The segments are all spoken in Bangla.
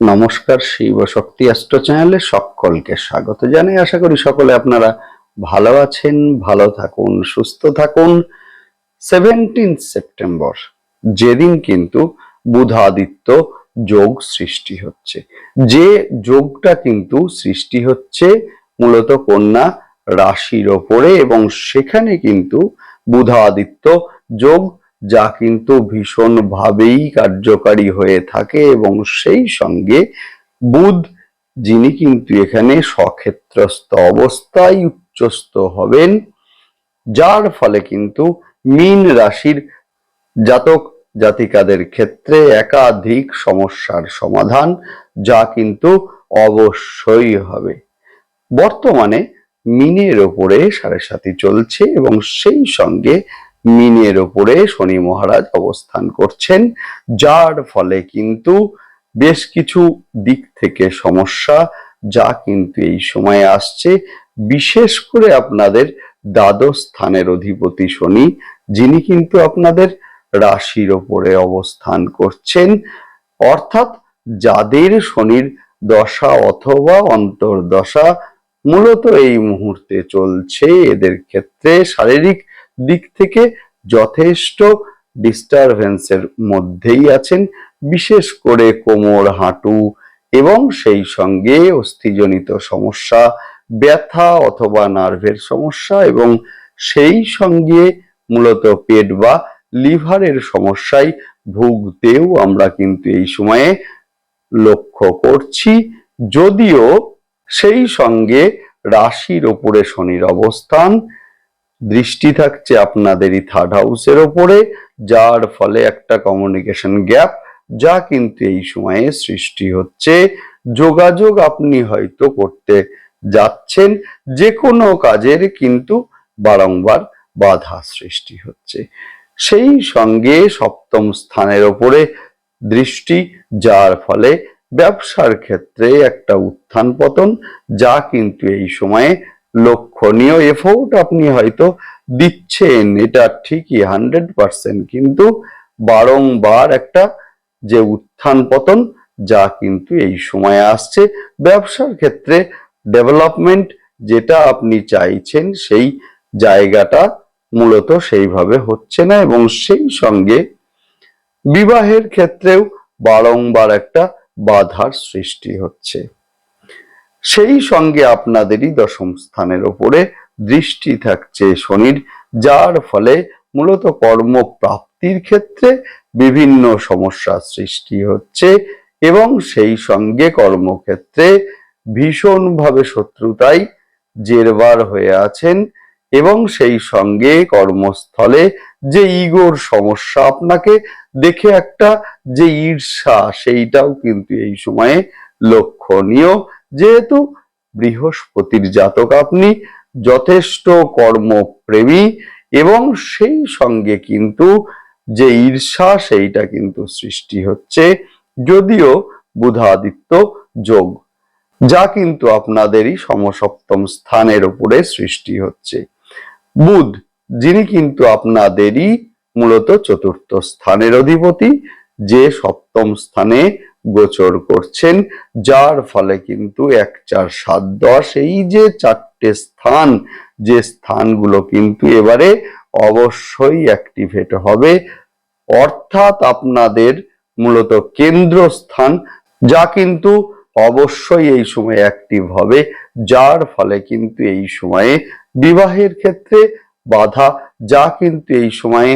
নমস্কার, শিব শক্তি অ্যাস্ট্রো চ্যানেলে সকলকে স্বাগত জানাই। আশা করি সকলে আপনারা ভালো আছেন, ভালো থাকুন, সুস্থ থাকুন। সেভেন্টিন সেপ্টেম্বর যেদিন কিন্তু বুধাদিত্য যোগ সৃষ্টি হচ্ছে। যে যোগটা কিন্তু সৃষ্টি হচ্ছে মূলত কন্যা রাশির ওপরে এবং সেখানে কিন্তু বুধাদিত্য যোগ যা কিন্তু ভীষণভাবেই কার্যকারী হয়ে থাকে এবং সেই সঙ্গে বুধ, যিনি কিন্তু এখানে সক্ষেত্রস্থ অবস্থায় উচ্চস্থ হবেন, যার ফলে কিন্তু মীন রাশির জাতক জাতিকাদের ক্ষেত্রে একাধিক সমস্যার সমাধান যা কিন্তু অবশ্যই হবে। বর্তমানে মিনের ওপরে সাড়ে সাথী চলছে এবং সেই সঙ্গে মিনের ওপরে শনি মহারাজ অবস্থান করছেন, যার ফলে কিন্তু বেশ কিছু দিক থেকে সমস্যা যা কিন্তু এই সময়ে আসছে। বিশেষ করে আপনাদের দ্বাদশ স্থানের অধিপতি শনি, যিনি কিন্তু আপনাদের রাশির ওপরে অবস্থান করছেন। অর্থাৎ যাদের শনির দশা অথবা অন্তর্দশা মূলত এই মুহূর্তে চলছে, এদের ক্ষেত্রে শারীরিক দিক থেকে যথেষ্ট ডিস্টারবেন্সের মধ্যেই আছেন, বিশেষ করে কোমর, হাঁটু এবং সেই সঙ্গে অস্থিজনিত সমস্যা, ব্যথা অথবা নার্ভের সমস্যা এবং সেই সঙ্গে মূলত পেট বা লিভারের সমস্যায় ভুগতেও আমরা কিন্তু এই সময়ে লক্ষ্য করছি। যদিও সেই সঙ্গে রাশির ওপরে শনির অবস্থান দৃষ্টি থাকছে আপনাদেরই থার্ড হাউসের ওপরে, যার ফলে একটা কমিউনিকেশন গ্যাপ যা কিন্তু এই সময়ে সৃষ্টি হচ্ছে। যোগাযোগ আপনি হয়তো করতে যাচ্ছেন যে কোনো কাজের কিন্তু বারংবার বাধা সৃষ্টি হচ্ছে। সেই সঙ্গে সপ্তম স্থানের ওপরে দৃষ্টি, যার ফলে ব্যবসার ক্ষেত্রে একটা উত্থান পতন, যা কিন্তু এই সময়ে লক্ষণীয় এফোর্ট আপনি হয়তো দিচ্ছেন, এটা ঠিকই হান্ড্রেড পার্সেন্ট কিন্তু বারংবার একটা যে উত্থান পতন যা কিন্তু এই সময়ে আসছে। ব্যবসার ক্ষেত্রে ডেভেলপমেন্ট যেটা আপনি চাইছেন সেই জায়গাটা মূলত সেইভাবে হচ্ছে না এবং সেই সঙ্গে বিবাহের ক্ষেত্রেও বারংবার একটা বাধার সৃষ্টি হচ্ছে। সেই সঙ্গে আপনাদেরই দশম স্থানের ওপরে দৃষ্টি থাকছে শনির, যার ফলে মূলত কর্মপ্রাপ্তির ক্ষেত্রে বিভিন্ন সমস্যা সৃষ্টি হচ্ছে এবং সেই সঙ্গে কর্মক্ষেত্রে ভীষণভাবে শত্রুতাই জেরবার হয়ে আছেন এবং সেই সঙ্গে কর্মস্থলে যে ইগোর সমস্যা আপনাকে দেখে একটা যে ঈর্ষা, সেইটাও কিন্তু এই সময়ে লক্ষণীয়। যেহেতু বৃহস্পতির জাতক আপনি যথেষ্ট কর্মপ্রেমী এবং সেই সঙ্গে কিন্তু যে ঈর্ষা, সেইটা কিন্তু সৃষ্টি হচ্ছে যদিও বুধাদিত্য যোগ, যা কিন্তু আপনাদেরই সমসপ্তম স্থানের উপরে সৃষ্টি হচ্ছে। বুধ, যিনি কিন্তু আপনাদেরই মূলত চতুর্থ স্থানের অধিপতি, যে সপ্তম স্থানে গোচর করছেন, যার ফলে কিন্তু এক চার সাত দশ এই যে চারটে স্থান, যে স্থানগুলো কিন্তু এবারে অবশ্যই অ্যাক্টিভেট হবে। অর্থাৎ আপনাদের মূলত কেন্দ্রস্থান, যা কিন্তু অবশ্যই এই সময় অ্যাক্টিভ হবে, যার ফলে কিন্তু এই সময়ে বিবাহের ক্ষেত্রে বাধা, যা কিন্তু এই সময়ে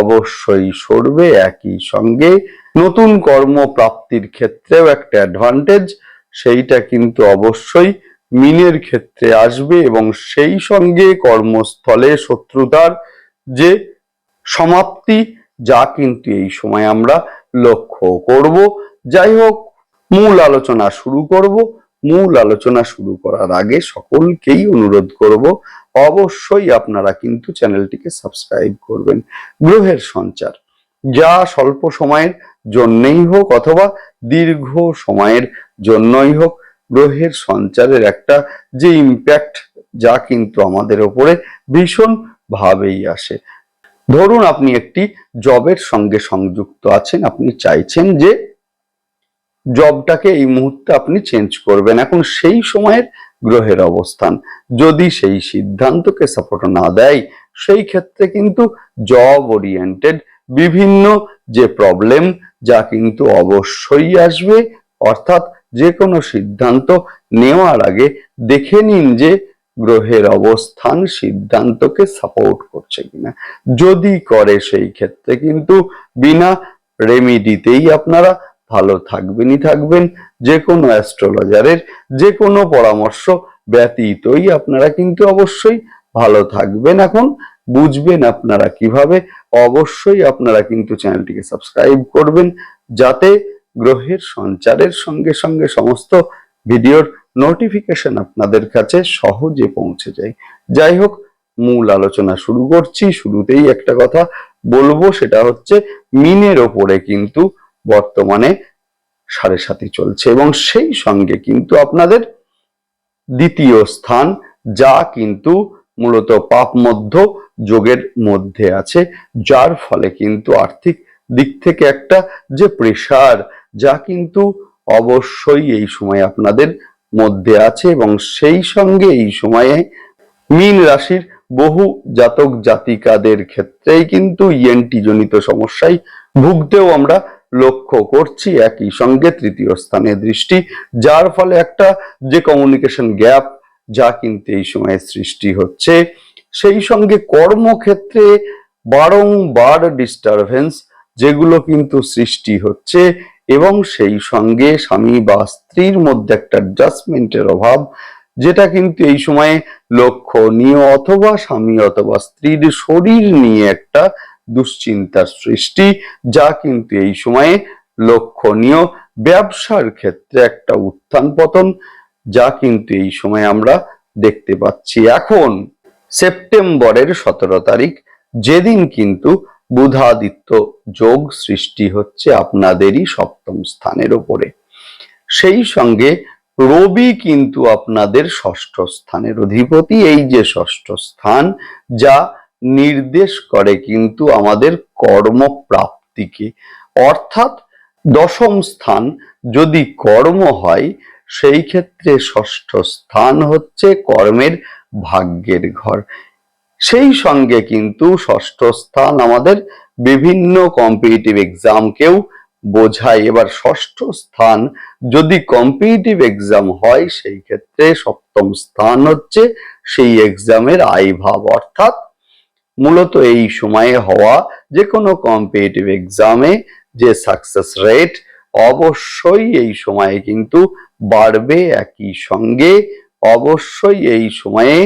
অবশ্যই সরবে একই সঙ্গে। নতুন কর্ম প্রাপ্তির ক্ষেত্রেও একটা অ্যাডভান্টেজ সেইটা কিন্তু অবশ্যই মিনের ক্ষেত্রে আসবে এবং সেই সঙ্গে কর্মস্থলে শত্রুতার যে সমাপ্তি, যা কিন্তু এই সময় আমরা লক্ষ্য করব। যাই হোক, মূল আলোচনা শুরু করব। মূল আলোচনা শুরু করার আগে সকলকেই অনুরোধ করব, অবশ্যই আপনারা কিন্তু চ্যানেলটিকে সাবস্ক্রাইব করবেন। গ্রহের সঞ্চার, যা স্বল্প সময়ের জন্যই হোক অথবা দীর্ঘ সময়ের জন্যই হোক, গ্রহের সঞ্চারের একটা যে ইম্প্যাক্ট যা কিন্তু আমাদের ওপরে ভীষণ ভাবেই আসে। ধরুন আপনি একটি জবের সঙ্গে সংযুক্ত আছেন, আপনি চাইছেন যে জবটাকে এই মুহূর্তে আপনি চেঞ্জ করবেন। এখন সেই সময়ের গ্রহের অবস্থান। যদি সেই সিদ্ধান্তকে সাপোর্ট না দেয়, সেই ক্ষেত্রে কিন্তু জব ওরিয়েন্টেড বিভিন্ন যে প্রবলেম যা কিন্তু অবশ্যই আসবে। অর্থাৎ যে কোনো সিদ্ধান্ত নেওয়ার আগে দেখে নিন যে গ্রহের অবস্থান সিদ্ধান্তকে সাপোর্ট করছে কিনা। যদি করে সেই ক্ষেত্রে কিন্তু বিনা রেমিডিতেই আপনারা ভালো থাকবেনই থাকবেন যে কোনো অ্যাস্ট্রোলজারের যে কোনো পরামর্শ ব্যতীতই আপনারা কিন্তু অবশ্যই ভালো থাকবেন। এখন বুঝবেন আপনারা কীভাবে, অবশ্যই আপনারা কিন্তু চ্যানেলটিকে সাবস্ক্রাইব করবেন, যাতে গ্রহের সঞ্চারের সঙ্গে সঙ্গে সমস্ত ভিডিওর নোটিফিকেশন আপনাদের কাছে সহজে পৌঁছে যায়। যাই হোক, মূল আলোচনা শুরু করছি, শুরুতেই একটা কথা বলব, সেটা হচ্ছে মিনের ওপরে কিন্তু বর্তমানে সাড়ে সাতি চলছে এবং সেই সঙ্গে কিন্তু আপনাদের দ্বিতীয় স্থান যা কিন্তু মূলত পাপ মধ্য যোগের মধ্যে আছে, যার ফলে কিন্তু আর্থিক দিক থেকে একটা যে প্রেসার যা কিন্তু অবশ্যই এই সময় আপনাদের মধ্যে আছে এবং সেই সঙ্গে এই সময়ে মীন রাশির বহু জাতক জাতিকাদের ক্ষেত্রেই কিন্তু ইএনটি জনিত সমস্যায় ভুগতেও আমরা লক্ষ্য করছি একই সঙ্গে তৃতীয় স্থানে দৃষ্টি, যার ফলে একটা যে কমিউনিকেশন গ্যাপ যা কিন্তু এই সময়ে সৃষ্টি হচ্ছে, সেই সঙ্গে কর্মক্ষেত্রে বারংবার ডিস্টারবেন্স যেগুলো কিন্তু সৃষ্টি হচ্ছে এবং সেই সঙ্গে স্বামী বা স্ত্রীর মধ্যে একটা অ্যাডজাস্টমেন্টের অভাব, যেটা কিন্তু এই সময়ে লক্ষণীয় অথবা স্বামী অথবা স্ত্রীর শরীর নিয়ে একটা দুশ্চিন্তার সৃষ্টি, যা কিন্তু এই সময়ে লক্ষণীয়। ব্যবসার ক্ষেত্রে একটা উত্থান পতন, যা কিন্তু এই সময় আমরা দেখতে পাচ্ছি। এখন সেপ্টেম্বরের সতেরো তারিখ, যেদিন কিন্তু বুধাদিত্য যোগ সৃষ্টি হচ্ছে আপনাদেরই সপ্তম স্থানের ওপরে। সেই সঙ্গে রবি কিন্তু আপনাদের ষষ্ঠ স্থানের অধিপতি। এই যে ষষ্ঠ স্থান, যা নির্দেশ করে কিন্তু আমাদের কর্মপ্রাপ্তিকে। অর্থাৎ দশম স্থান যদি কর্ম হয়, সেই ক্ষেত্রে ষষ্ঠ স্থান হচ্ছে কর্মের ভাগ্যের ঘর। সেই সঙ্গে কিন্তু ষষ্ঠ স্থান আমাদের বিভিন্ন কম্পিটিটিভ এক্সামকেও বোঝায়। এবার ষষ্ঠ স্থান যদি কম্পিটিটিভ এক্সাম হয়, সেই ক্ষেত্রে সপ্তম স্থান হচ্ছে সেই এক্সামের আইভাব অর্থাৎ মূলত এই সময়ে হওয়া যে কোনো কম্পিটিটিভ এক্সামে যে সাকসেস রেট অবশ্যই এই সময়ে কিন্তু বাড়বে একই সঙ্গে। অবশ্যই এই সময়ে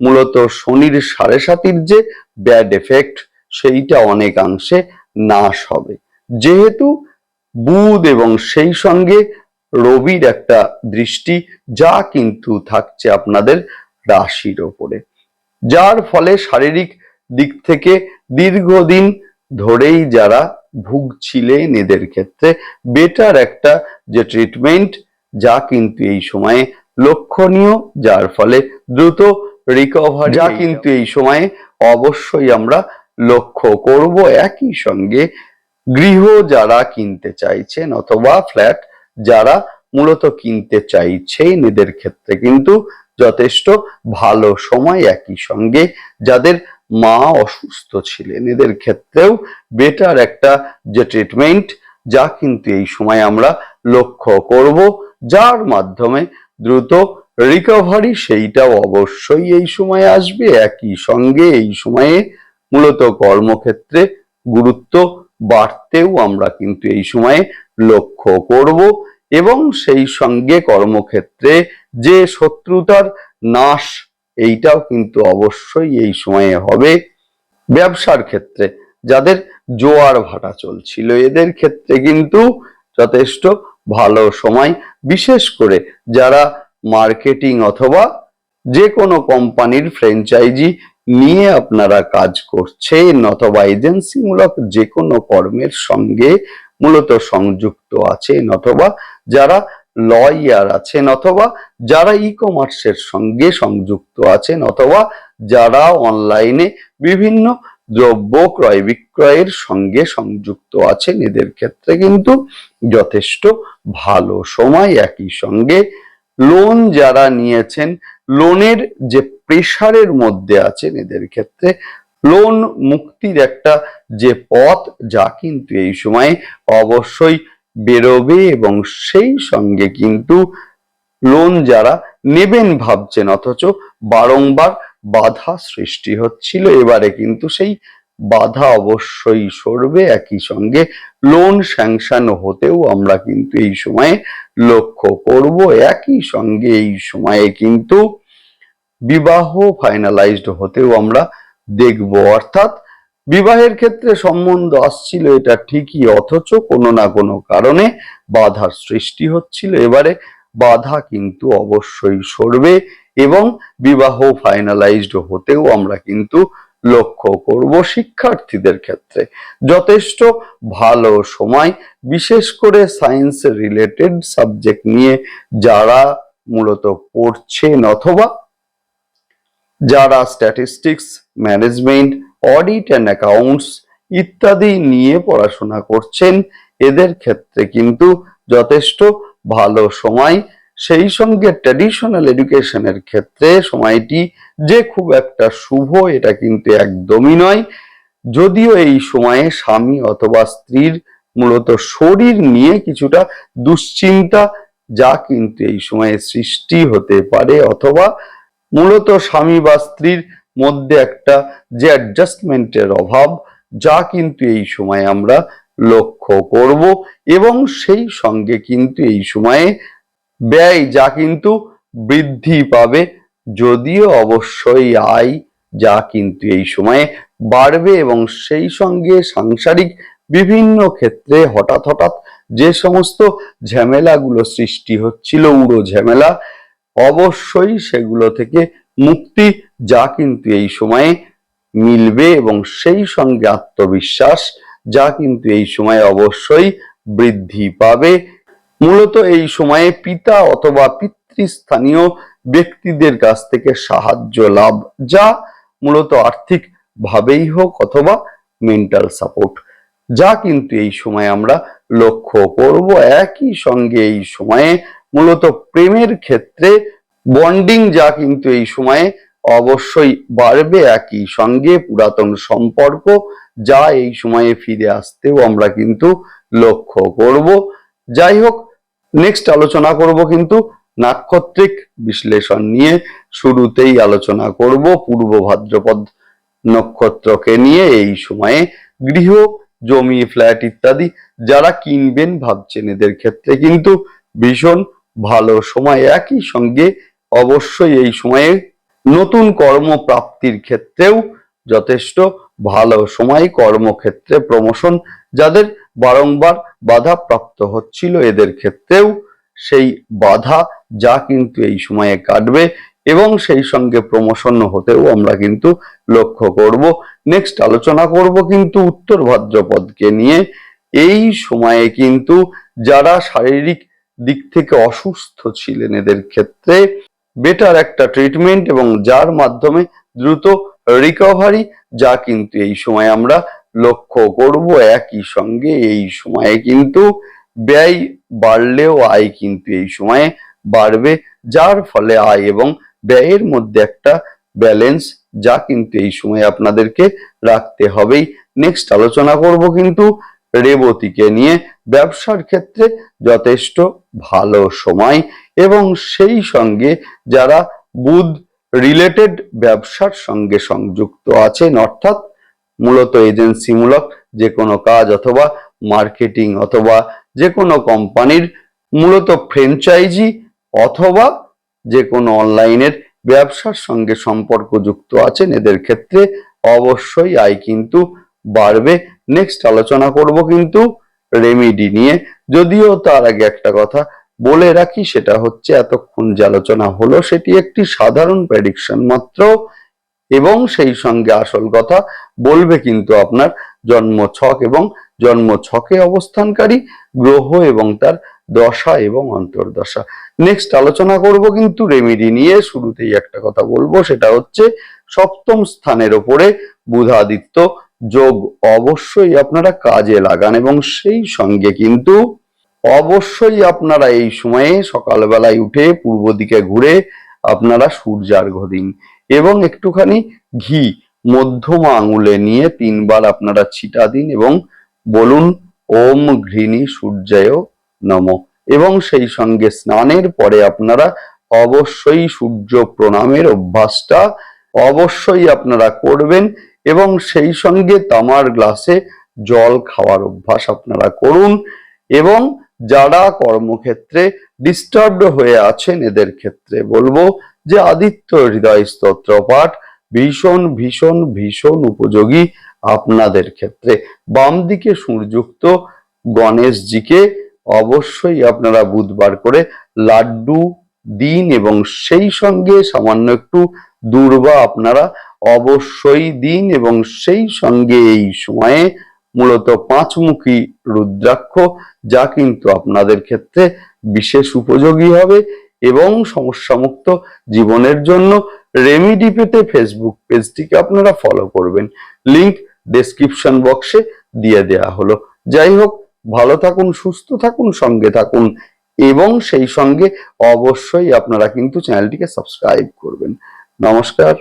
মূলত শনির সাড়ে সাতির যে ব্যাড এফেক্ট সেইটা অনেকাংশে নাশ হবে। যেহেতু বুধ এবং সেই সঙ্গে রবির একটা দৃষ্টি যা কিন্তু থাকছে আপনাদের রাশির ওপরে। যার ফলে শারীরিক দিক থেকে দীর্ঘদিন ধরেই যারা ভুগছিলেন এদের ক্ষেত্রে বেটার একটা যে ট্রিটমেন্ট যা কিন্তু এই সময়ে লক্ষণীয় যার ফলে দ্রুত রিকভারি যা কিন্তু এই সময়ে অবশ্যই আমরা লক্ষ্য করব একই সঙ্গে গৃহ যারা কিনতে চাইছেন অথবা ফ্ল্যাট যারা মূলত কিনতে চাইছেন এদের ক্ষেত্রে কিন্তু যথেষ্ট ভালো সময় একই সঙ্গে যাদের মা অসুস্থ ছিলেন। এদের ক্ষেত্রেও বেটার একটা যে ট্রিটমেন্ট যা কিন্তু এই সময় আমরা লক্ষ্য করব, যার মাধ্যমে দ্রুত রিকভারি সেইটাও অবশ্যই এই সময়ে আসবে। একই সঙ্গে এই সময়ে মূলত কর্মক্ষেত্রে গুরুত্ব বাড়তেও আমরা কিন্তু এই সময়ে লক্ষ্য করব এবং সেই সঙ্গে কর্মক্ষেত্রে যে শত্রুতার নাশ এইটাও কিন্তু অবশ্যই এই সময়ে হবে ব্যবসার ক্ষেত্রে। যাদের জোয়ার ভাটা চলছিল, এদের ক্ষেত্রে কিন্তু যথেষ্ট ভালো সময়। বিশেষ করে যারা মার্কেটিং অথবা যে কোনো কোম্পানির ফ্র্যাঞ্চাইজি নিয়ে আপনারা কাজ করছেন অথবা এজেন্সিমূলক যে কোনো কর্মের সঙ্গে মূলত সংযুক্ত আছেন অথবা যারা লয়ার আছেন অথবা যারা ই কমার্সের সঙ্গে সংযুক্ত আছেন অথবা যারা অনলাইনে বিভিন্ন দ্রব্য ক্রয় বিক্রয়ের সঙ্গে সংযুক্ত আছেন, এদের ক্ষেত্রে কিন্তু যথেষ্ট ভালো সময় একই সঙ্গে। লোন যারা নিয়েছেন লোনের যে প্রেশারের মধ্যে আছেন, এদের ক্ষেত্রে লোন মুক্তির একটা যে পথ, যা কিন্তু এই সময়ে অবশ্যই বেরোবে এবং সেই সঙ্গে কিন্তু লোন যারা নেবেন ভাবছেন, অথচ বারংবার বাধা সৃষ্টি হচ্ছিল। এবারে কিন্তু সেই বাধা অবশ্যই সরবে। একই সঙ্গে লোন স্যাংশন হতেও আমরা কিন্তু এই সময়ে লক্ষ্য করব। একই সঙ্গে এই সময়ে কিন্তু বিবাহ ফাইনালাইজড হতেও আমরা দেখব। অর্থাৎ বিবাহের ক্ষেত্রে সম্বন্ধ আসছিল এটা ঠিকই, অথচ কোনো না কোনো কারণে বাধার সৃষ্টি হচ্ছিল। এবারে বাধা কিন্তু অবশ্যই সরবে এবং বিবাহ ফাইনালাইজড হতেও আমরা কিন্তু লক্ষ্য করব শিক্ষার্থীদের ক্ষেত্রে। যথেষ্ট ভালো সময়, বিশেষ করে সায়েন্স রিলেটেড সাবজেক্ট নিয়ে যারা মূলত পড়ছেন অথবা যারা statistics management audit and accounts ইত্যাদি নিয়ে পড়াশোনা করছেন। এদের ক্ষেত্রে কিন্তু যথেষ্ট ভালো সময়। সেই সঙ্গে ট্র্যাডিশনাল এডুকেশনের ক্ষেত্রে সময়টি যে খুব একটা শুভ, এটা কিন্তু একদমই নয়। যদিও এই সময়ে স্বামী অথবা স্ত্রীর মূলত শরীর নিয়ে কিছুটা দুশ্চিন্তা, যা কিন্তু এই সময়ে সৃষ্টি হতে পারে। অথবা মূলত স্বামী বা স্ত্রীর মধ্যে একটা যে অ্যাডজাস্টমেন্টের অভাব, যা কিন্তু এই সময় আমরা লক্ষ্য করব এবং সেই সঙ্গে কিন্তু এই সময়ে ব্যয় যা কিন্তু বৃদ্ধি পাবে, যদিও অবশ্যই আয় যা কিন্তু এই সময়ে বাড়বে এবং সেই সঙ্গে সাংসারিক বিভিন্ন ক্ষেত্রে হঠাৎ হঠাৎ যে সমস্ত ঝামেলাগুলো সৃষ্টি হচ্ছিল, উড়ো ঝামেলা, অবশ্যই সেগুলো থেকে মুক্তি যা কিন্তু এই সময়ে মিলবে এবং সেই সঙ্গে আত্মবিশ্বাস যা কিন্তু এই সময়ে অবশ্যই বৃদ্ধি পাবে। মূলত এই সময়ে পিতা অথবা পিতৃস্থানীয় ব্যক্তিদের কাছ থেকে সাহায্য লাভ, যা মূলত আর্থিক ভাবেই হোক অথবা মেন্টাল সাপোর্ট যা কিন্তু এই সময় আমরা লক্ষ্য করব। একই সঙ্গে এই সময়ে মূলত প্রেমের ক্ষেত্রে বন্ডিং যা কিন্তু এই সময়ে অবশ্যই বাড়বে একই সঙ্গে পুরাতন সম্পর্ক যা এই সময়ে ফিরে আসতেও আমরা কিন্তু লক্ষ্য করব। যাই হোক নেক্সট আলোচনা করব কিন্তু নাক্ষত্রিক বিশ্লেষণ নিয়ে। শুরুতেই আলোচনা করব পূর্ব ভাদ্রপদ নক্ষত্রকে নিয়ে, এই সময়ে গৃহ, জমি ফ্ল্যাট ইত্যাদি যারা কিনবেন ভাবছেন এদের ক্ষেত্রে কিন্তু ভীষণ ভালো সময়। একই সঙ্গে অবশ্যই এই সময়ে নতুন কর্মপ্রাপ্তির ক্ষেত্রেও যথেষ্ট ভালো সময়, কর্মক্ষেত্রে প্রমোশন যাদের বারংবার বাধা প্রাপ্ত হচ্ছিল এদের ক্ষেত্রেও সেই বাধা যা কিন্তু এই সময়ে কাটবে এবং সেই সঙ্গে প্রমোশন হতেও আমরা কিন্তু লক্ষ্য করব। নেক্সট আলোচনা করব কিন্তু উত্তর ভাদ্রপদকে নিয়ে। এই সময়ে কিন্তু যারা শারীরিক দিক থেকে অসুস্থ ছিলেন এদের ক্ষেত্রে বেটার একটা ট্রিটমেন্ট এবং যার মাধ্যমে দ্রুত রিকভারি যা কিন্তু এই সময় আমরা লক্ষ্য করব একই সঙ্গে, এই সময়ে কিন্তু ব্যয় বাড়লেও আয় কিন্তু এই সময়ে বাড়বে, যার ফলে আয় এবং ব্যয়ের মধ্যে একটা ব্যালেন্স যা কিন্তু এই সময় আপনাদেরকে রাখতে হবেই। নেক্সট আলোচনা করব কিন্তু রেবতীকে নিয়ে। ব্যবসার ক্ষেত্রে যথেষ্ট ভালো সময়। এবং সেই সঙ্গে যারা বুধ রিলেটেড ব্যবসার সঙ্গে সংযুক্ত আছেন, অর্থাৎ মূলত এজেন্সিমূলক যে কোনো কাজ অথবা মার্কেটিং অথবা যে কোনো কোম্পানির মূলত ফ্র্যাঞ্চাইজি অথবা যে কোনো অনলাইনের ব্যবসার সঙ্গে সম্পর্কযুক্ত আছেন, এদের ক্ষেত্রে অবশ্যই আয় কিন্তু বাড়বে। নেক্সট আলোচনা করব কিন্তু রেমিডি নিয়ে। যদিও তার আগে একটা কথা বলে রাখি, সেটা হচ্ছে এতক্ষণ যে আলোচনা হলো, সেটি একটি সাধারণ প্রেডিকশন মাত্র এবং সেই সঙ্গে আসল কথা বলবে কিন্তু আপনার জন্ম ছক এবং জন্ম ছকে অবস্থানকারী গ্রহ এবং তার দশা এবং অন্তর্দশা। নেক্সট আলোচনা করব কিন্তু রেমিডি নিয়ে, শুরুতেই একটা কথা বলব, সেটা হচ্ছে সপ্তম স্থানের ওপরে বুধাদিত্য যোগ অবশ্যই আপনারা কাজে লাগান এবং সেই সঙ্গে কিন্তু অবশ্যই আপনারা এই সময়ে সকালবেলায় উঠে পূর্ব দিকে ঘুরে আপনারা সূর্যার্ঘ দিন এবং একটুখানি ঘি মধ্যমা আঙুলে নিয়ে তিনবার আপনারা ছিটা দিন এবং বলুন, ওম ঘৃণী সূর্যায় নম। এবং সেই সঙ্গে স্নানের পরে আপনারা অবশ্যই সূর্য প্রণামের অভ্যাসটা অবশ্যই আপনারা করবেন এবং সেই সঙ্গে তামার গ্লাসে জল খাওয়ার অভ্যাস আপনারা করুন এবং যারা কর্মক্ষেত্রে ডিস্টার্বড হয়ে আছেন এদের ক্ষেত্রে বলব যে আদিত্য হৃদয় স্তোত্র পাঠ ভীষণ ভীষণ ভীষণ উপযোগী আপনাদের ক্ষেত্রে। বাম দিকে সুরযুক্ত গণেশজিকে অবশ্যই আপনারা বুধবার করে লাড্ডু, দিন এবং সেই সঙ্গে সামান্য একটু দূর্বা আপনারা অবশ্যই দিন এবং সেই সঙ্গে এই সময়ে মূলত পাঁচমুখী রুদ্রাক্ষ, যা কিন্তু আপনাদের ক্ষেত্রে বিশেষ উপযোগী হবে এবং সমস্যামুক্ত জীবনের জন্য রেমিডি পেতে ফেসবুক পেজটিকে আপনারা ফলো করবেন। লিংক ডেসক্রিপশন বক্সে দিয়ে দেয়া হলো। যাই হোক, ভালো থাকুন, সুস্থ থাকুন, সঙ্গে থাকুন এবং সেই সঙ্গে অবশ্যই আপনারা কিন্তু চ্যানেলটিকে সাবস্ক্রাইব করবেন। নমস্কার।